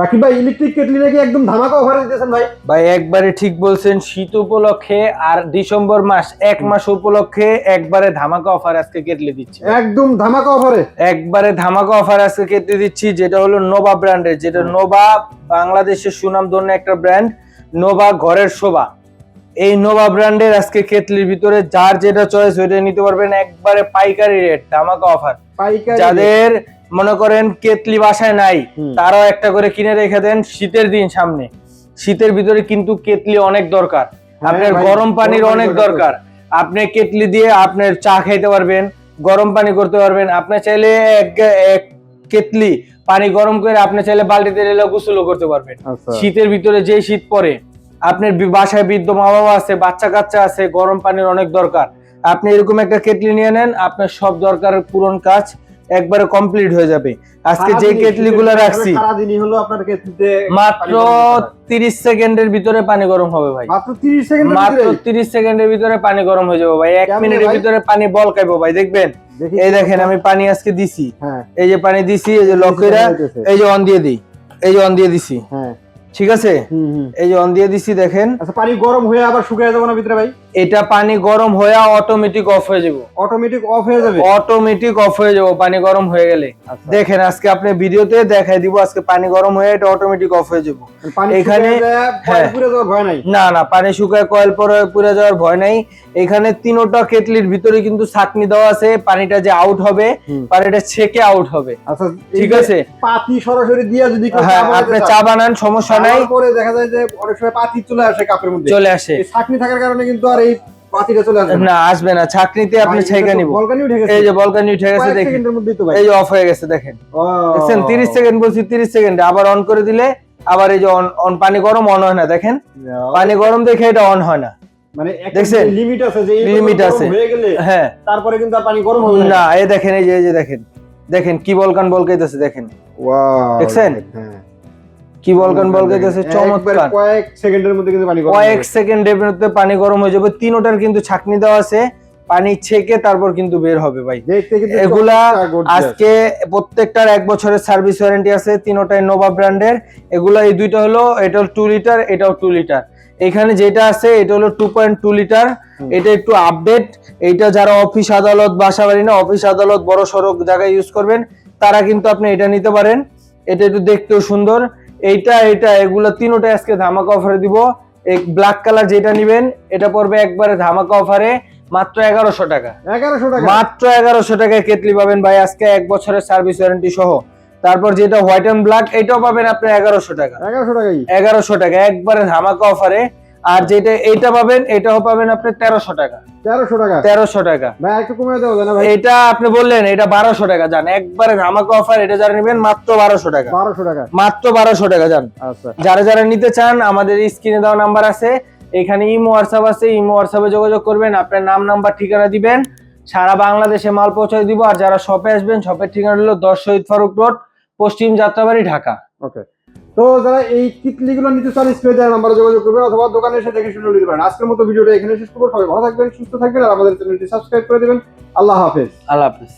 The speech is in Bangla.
রাকিব ভাই ইলেকট্রিক কেটলি নাকি একদম ধামাকা অফারে দিতেছেন ভাই? ভাই একবারে ঠিক বলছেন শীত উপলক্ষে আর ডিসেম্বর মাস এক মাস উপলক্ষে একবারে ধামাকা অফার আজকে কেটলে দিচ্ছি। একদম ধামাকা অফারে একবারে ধামাকা অফার আজকে কেটে দিচ্ছি যেটা হলো নোভা ব্র্যান্ডের যেটা নোভা বাংলাদেশের সুনামধন্য একটা ব্র্যান্ড নোভা ঘরের শোভা। এই নোভা ব্র্যান্ডের আজকে কেটলির ভিতরে যার যেটা চয়েস ওইটা নিতে পারবেন একবারে পাইকারি রেট ধামাকা অফার পাইকারি যাদের মনে করেন কেতলি বাসায় নাই। তারাও একটা করে কিনে রেখে দেন শীতের দিন সামনে। শীতের ভিতরে কিন্তু কেতলি অনেক দরকার। আপনার গরম পানির পানি অনেক দরকার। দরকার। আপনি কেতলি দিয়ে আপনার চা খাইতে পারবেন গরম পানি করতে পারবেন। আপনি চাইলে এক কেতলি পানি গরম করে আপনি চাইলে বালতিতে ঢেলে গোসলও করতে পারবেন। আচ্ছা। শীতের ভিতরে যে শীত পড়ে আপনার বাসায় বৃদ্ধ মা বাবা আছে বাচ্চা কাচ্চা আছে গরম পানির অনেক দরকার। আপনি এরকম একটা কেটলি নিয়ে নেন আপনার সব দরকারের পূরণ কাজ একবারে কমপ্লিট হয়ে যাবে। আজকে যে কেটলি গুলো রাখছি। মাত্র তিরিশ সেকেন্ডের ভিতরে পানি গরম হবে ভাই। মাত্র 30 সেকেন্ড মাত্র তিরিশ সেকেন্ডের ভিতরে পানি গরম হয়ে যাবে ভাই। এক মিনিটের ভিতরে পানি বল খাইবো ভাই দেখবেন? এই দেখেন আমি পানি আজকে দিছি। হ্যাঁ। এই যে পানি দিছি এই যে হইতেছে। এই যে অন দিয়ে দিই এই যে অন দিয়ে দিছি। হ্যাঁ। ঠিক আছে? এই যে অন দিয়ে দিছি দেখেন। আচ্ছা পানি গরম হয়ে আবার শুকিয়ে যাবে না ভিতরে ভাই? এটা পানি গরম হয়ে অটোমেটিক অফ হয়ে যাব। অটোমেটিক অফ হয়ে যাবে? অটোমেটিক অফ হয়ে যাব পানি গরম হয়ে গেলে। আচ্ছা। দেখেন আজকে আপনি ভিডিওতে দেখাই দিব আজকে পানি গরম হয়ে এটা অটোমেটিক অফ হয়ে যাব। এখানে- হ্যাঁ। না না পানি শুকায় কয়েল পরে পুড়ে যাওয়ার ভয় নাই। এখানে তিনোটা কেটলির ভিতরে কিন্তু ছাকনি দেওয়া আছে পানিটা যে আউট হবে পানিটা ছেকে আউট হবে। আচ্ছা ঠিক আছে? পাতি সরাসরি দিয়ে যদি হ্যাঁ চা আপনি চা বানান সমস্যা নাই। পরে দেখা যায় যে অনেক সময় পাতি চলে আসে কাপের মধ্যে। চলে আসে। ছাকনি থাকার কারণে কিন্তু আর এই পাতিটা চলে আসে না। আসবে না। ছাকনিতে আপনি ছেকে নিব। এই যে বলকানি উঠে গেছে দেখেন। এই যে অফ হয়ে গেছে দেখেন। দেখছেন তিরিশ সেকেন্ড বলছি তিরিশ সেকেন্ডে। আবার অন করে দিলে আবার এই যে অন অন পানি গরম অন হয় না দেখেন। পানি গরম দেখে এটা অন হয় না। মানে দেখছেন? লিমিট আছে যে এই আছে। হয়ে গেলে হ্যাঁ। তারপরে কিন্তু আর পানি গরম হবে না। এই দেখেন এই যে এই যে দেখেন। দেখেন কি বলকান বলকাইতেছে দেখেন। ওয়াও দেখছেন? হ্যাঁ। কি বলকান বলকাইতেছে? একবার চমৎকার। কয়েক সেকেন্ডের মধ্যে কিন্তু পানি গরম কয়েক সেকেন্ডের মধ্যে পানি গরম হয়ে যাবে। তিনোটার কিন্তু ছাকনি দেওয়া আছে। পানি ছেকে তারপর কিন্তু বের হবে ভাই। এগুলা আজকে প্রত্যেকটার এক বছরের সার্ভিস ওয়ারেন্টি আছে তিনোটাই নোভা ব্র্যান্ডের। এগুলা এই দুইটা হলো এটা টু লিটার এটাও টু লিটার এখানে যেটা আছে এটা হলো টু পয়েন্ট টু লিটার এটা একটু আপডেট এইটা যারা অফিস আদালত বাসা বাড়ি না অফিস আদালত বড় সড়ক জায়গায় ইউজ করবেন তারা কিন্তু আপনি এটা নিতে পারেন। এটা একটু দেখতেও সুন্দর। এইটা এটা এগুলো তিনোটা আজকে ধামাকা অফারে দিব। এক ব্ল্যাক কালার যেটা নিবেন এটা পড়বে একবারে ধামাকা অফারে মাত্র এগারোশো টাকা। এগারোশো টাকা। মাত্র এগারোশো টাকায় কেটলি পাবেন ভাই আজকে এক বছরের সার্ভিস ওয়ারেন্টি সহ। তারপর যেটা হোয়াইট অ্যান্ড ব্ল্যাক এটাও পাবেন আপনি এগারোশো টাকা। এগারোশো টাকাই। এগারোশো টাকা একবারে ধামাকা অফারে আর যেটা এইটা পাবেন এটাও পাবেন আপনি তেরোশো টাকা। তেরোশো টাকা? তেরোশো টাকা। ভাই একটু কমে দেওয়া যায় না ভাই। এটা আপনি বললেন এটা বারোশো টাকা যান একবারে ধামাকা অফার এটা যারা নেবেন মাত্র বারোশো টাকা। বারোশো টাকা। মাত্র বারোশো টাকা যান আচ্ছা। যারা যারা নিতে চান আমাদের স্ক্রিনে দেওয়া নাম্বার আছে। এখানে ইমো হোয়াটসঅ্যাপ আছে ইমো হোয়াটসঅ্যাপে যোগাযোগ করবেন। আপনার নাম নাম্বার ঠিকানা দিবেন। সারা বাংলাদেশে মাল পৌঁছায় দিব। আর যারা শপে আসবেন শপের ঠিকানা হলো দশ শহীদ ফারুক রোড পশ্চিম যাত্রাবাড়ি ঢাকা। ওকে তো যারা এই কিটলি গুলো নিতে চান, স্ক্রিনে দেওয়া নাম্বারে যোগাযোগ করবেন অথবা দোকানে এসে দেখে শুনে নিতে পারেন। আজকের মতো ভিডিওটা এখানে শেষ করব। সবাই ভালো থাকবেন, সুস্থ থাকবেন, আর আমাদের চ্যানেলটি সাবস্ক্রাইব করে দেবেন। আল্লাহ হাফেজ। আল্লাহ হাফিজ।